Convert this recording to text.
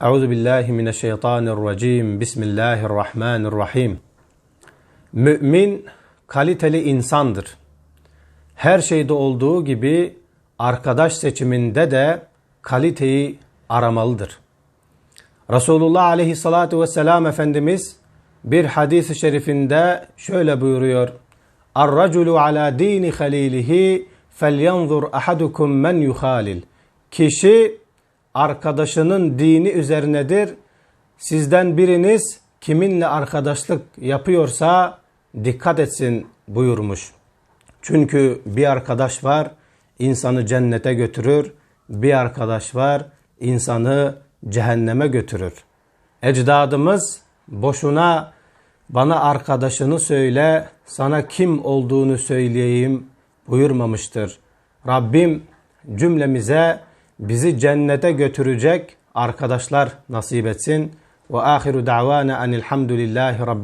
Euzu billahi mineşşeytanirracim. Bismillahirrahmanirrahim. Mümin kaliteli insandır. Her şeyde olduğu gibi arkadaş seçiminde de kaliteyi aramalıdır. Resulullah aleyhissalatu vesselam Efendimiz bir hadis-i şerifinde şöyle buyuruyor. Ar-raculu ala dini halilihi felyanzur ahadukum men yuhalil. Kişi arkadaşının dini üzerinedir. Sizden biriniz kiminle arkadaşlık yapıyorsa dikkat etsin buyurmuş. Çünkü bir arkadaş var insanı cennete götürür. Bir arkadaş var insanı cehenneme götürür. Ecdadımız boşuna bana arkadaşını söyle, sana kim olduğunu söyleyeyim buyurmamıştır. Rabbim cümlemize bizi cennete götürecek arkadaşlar nasip etsin. Ve ahiru da'vana enilhamdülillahi rabbil